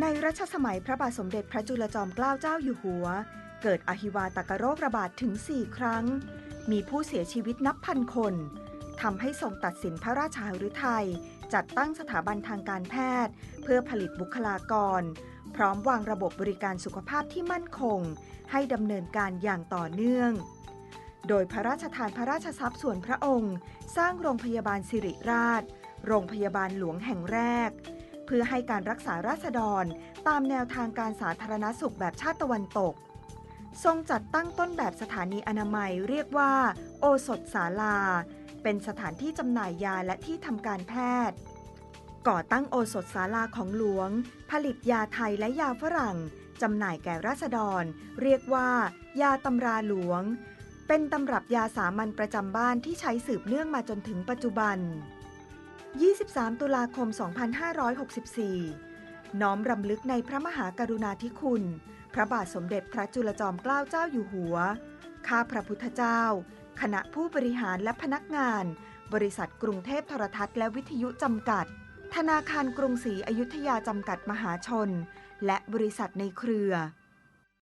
ในรัชสมัยพระบาทสมเด็จพระจุลจอมเกล้าเจ้าอยู่หัว เกิดอหิวาตกโรคระบาดถึง 4 ครั้ง มีผู้เสียชีวิตนับพันคนทำให้ทรงตัดสินพระราชาฤทัยจัดตั้งสถาบันทางการแพทย์ เพื่อผลิตบุคลากร พร้อมวางระบบบริการสุขภาพที่มั่นคง ให้ดำเนินการอย่างต่อเนื่อง โดยพระราชทานพระราชทรัพย์ส่วนพระองค์ สร้างโรงพยาบาลสิริราช โรงพยาบาลหลวงแห่งแรก เพื่อให้การรักษาราษฎรตามแนวทางการสาธารณสุขแบบชาติตะวันตก ทรงจัดตั้งต้นแบบสถานีอนามัยเรียกว่า โอสถศาลา เป็นสถานที่จำหน่ายยาและที่ทำการแพทย์ ก่อตั้งโอสถศาลาของหลวง ผลิตยาไทยและยาฝรั่งจำหน่ายแก่ราษฎร เรียกว่า ยาตำราหลวง เป็นตำรับยาสามัญประจำบ้านที่ใช้สืบเนื่องมาจนถึงปัจจุบัน 23 ตุลาคม 2564 น้อมรำลึกในพระมหากรุณาธิคุณ พระบาทสมเด็จพระจุลจอมเกล้าเจ้าอยู่หัว ข้าพระพุทธเจ้า คณะผู้บริหารและพนักงาน บริษัทกรุงเทพโทรทัศน์และวิทยุจำกัด ธนาคารกรุงศรีอยุธยาจำกัดมหาชน และบริษัทในเครือ